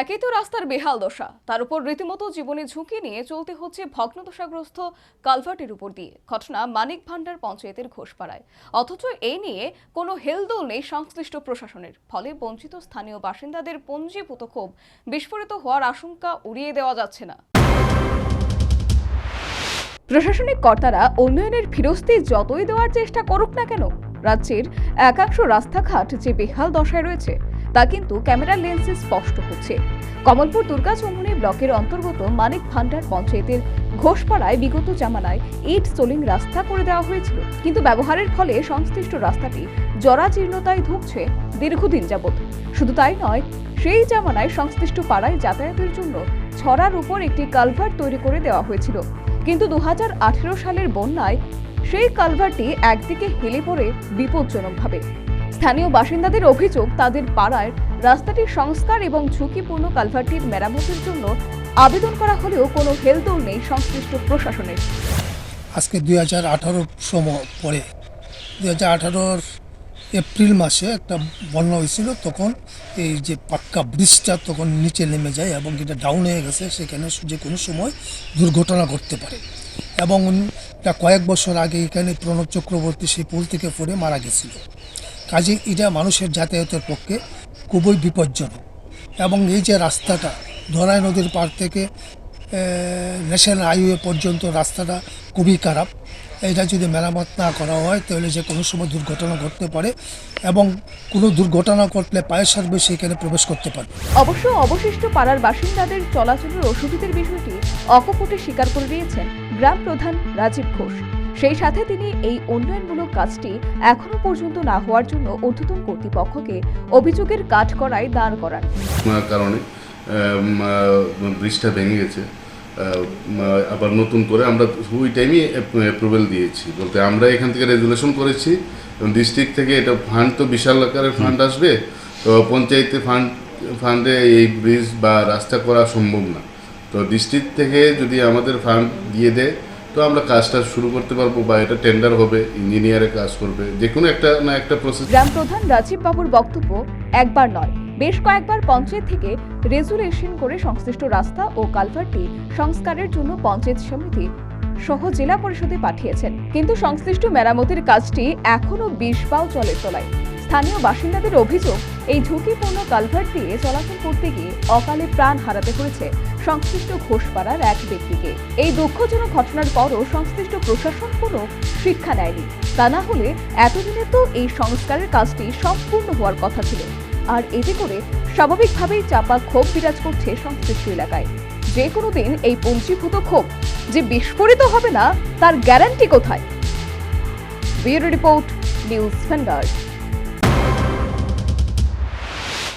একই তো রাস্তার বেহাল দশা। তার উপর রীতিমতো জীবনে ঝুঁকি নিয়ে চলতে হচ্ছে ভগ্নদশাগ্রস্ত কালভার্টের উপর দিয়ে। ঘটনা মানিক ভান্ডার পঞ্চায়েতের ঘোষপাড়ায়। অথচ এই নিয়ে কোনো হেলদোল নেই সংশ্লিষ্ট প্রশাসনের। ফলে বঞ্চিত স্থানীয় বাসিন্দাদের পঞ্জীভূত ক্ষোভ বিস্ফোরিত হওয়ার আশঙ্কা উড়িয়ে দেওয়া যাচ্ছে না। প্রশাসনিক কর্তারা উন্নয়নের ফিরস্তি যতই দেওয়ার চেষ্টা করুক না কেন, রাজ্যের একাংশ রাস্তাঘাট যে বেহাল দশায় রয়েছে তা কিন্তু ক্যামেরার লেন্সে স্পষ্ট হচ্ছে। কমলপুর দুর্গা চৌমুনি ব্লকের অন্তর্গত মানিক ভান্ডার পঞ্চায়েতের ঘোষপাড়ায় বিগত জামানায় ইট সোলিং রাস্তা করে দেওয়া হয়েছিল। কিন্তু ব্যবহারের ফলে সংশ্লিষ্ট রাস্তাটি জরাজীর্ণতায় ধুঁকছে দীর্ঘদিন যাবৎ। শুধু তাই নয়, সেই জামানায় সংশ্লিষ্ট পাড়ায় যাতায়াতের জন্য ছড়ার উপর একটি কালভার্ট তৈরি করে দেওয়া হয়েছিল। কিন্তু দু হাজার আঠেরো সালের বন্যায় সেই কালভারটি একদিকে হেলে পড়ে বিপজ্জনকভাবে। স্থানীয় বাসিন্দাদের অভিযোগ, তাদের পাড়ায় রাস্তাটির সংস্কার এবং ঝুঁকিপূর্ণ কালভারটির মেরামতের জন্য আবেদন করা হলেও কোনো হেলদোল নেই সংশ্লিষ্ট প্রশাসনের। আজকে দুই হাজার আঠারোর সময় পরে, দুই হাজার আঠারোর এপ্রিল মাসে একটা বন্যা হয়েছিল, তখন এই যে পাক্কা ব্রিজটা তখন নিচে নেমে যায় এবং এটা ডাউন হয়ে গেছে, সেখানে যে কোনো সময় দুর্ঘটনা ঘটতে পারে। এবং কয়েক বছর আগে এখানে প্রণব চক্রবর্তী সেই পুল থেকে পড়ে মারা গেছিল। কাজে এটা মানুষের যাতায়াতের পক্ষে খুবই বিপজ্জনক। এবং এই যে রাস্তাটা ধরাই নদীর পার থেকে ন্যাশনাল হাইওয়ে পর্যন্ত রাস্তাটা খুবই খারাপ। এটা যদি মেরামত না করা হয়, তাহলে যে কোনো সময় দুর্ঘটনা ঘটতে পারে এবং কোনো দুর্ঘটনা ঘটলে পায়ের সার্ভিস সেখানে প্রবেশ করতে পারে। অবশ্য অবশিষ্ট পাড়ার বাসিন্দাদের চলাচলের অসুবিধার বিষয়টি অকপটে স্বীকার করে দিয়েছেন গ্রাম প্রধান রাজীব ঘোষ। সেই সাথে তিনি এই উন্নয়নমূলক কাজটি এখনও পর্যন্ত না হওয়ার জন্য ঊর্ধ্বতন কর্তৃপক্ষকে অভিযোগের কাঠ করায় দাঁড় করান। কারণে ব্রিজটা ভেঙে গেছে আবার নতুন করে আমরা ওই টাইমই অ্যাপ্রুভেল দিয়েছি। বলতে আমরা এখান থেকে রেজুলেশন করেছি। ডিস্ট্রিক্ট থেকে এটা ফান্ড তো বিশাল আকারের ফান্ড আসবে। তো পঞ্চায়েতে ফান্ড ফান্ডে এই ব্রিজ বা রাস্তা করা সম্ভব না। তো ডিস্ট্রিক্ট থেকে যদি আমাদের ফান্ড দিয়ে দেয় তো আমরা কাজটা শুরু করতে পারব বা এটা টেন্ডার হবে ইঞ্জিনিয়ারে কাজ করবে যে কোনো একটা না একটা প্রসেস গ্রাম প্রধান রাজীব বাবুর বক্তব্য একবার নয়, বেশ কয়েকবার পঞ্চায়েত থেকে রেজুলেশন করে সংশ্লিষ্ট রাস্তা ও কালভারটি সংস্কারের জন্য পঞ্চায়েত সমিতি সহ জেলা পরিষদে পাঠিয়েছেন। কিন্তু সংশ্লিষ্ট মেরামতির কাজটি এখনও বিশ পাও চলে চলায়। স্থানীয় বাসিন্দাদের অভিযোগ, এই ঝুঁকিপূর্ণ কালভার্ট দিয়ে চলাচল করতে গিয়ে অকালে প্রাণ হারাতে হয়েছে সংশ্লিষ্ট ঘোষপাড়ার এক ব্যক্তিকে। এই দুঃখজনক ঘটনার পরও সংশ্লিষ্ট প্রশাসন কোনো শিক্ষা নেয়নি। তা না হলে এতদিনে তো এই সংস্কারের কাজটি সম্পূর্ণ হওয়ার কথা ছিল। আর এতে করে স্বাভাবিকভাবেই চাপা ক্ষোভ বিরাজ করছে সংশ্লিষ্ট এলাকায়। যে কোনো দিন এই পঞ্চীভূত ক্ষোভ যে বিস্ফোরিত হবে না, তার গ্যারান্টি কোথায়? Bureau report, news vanguard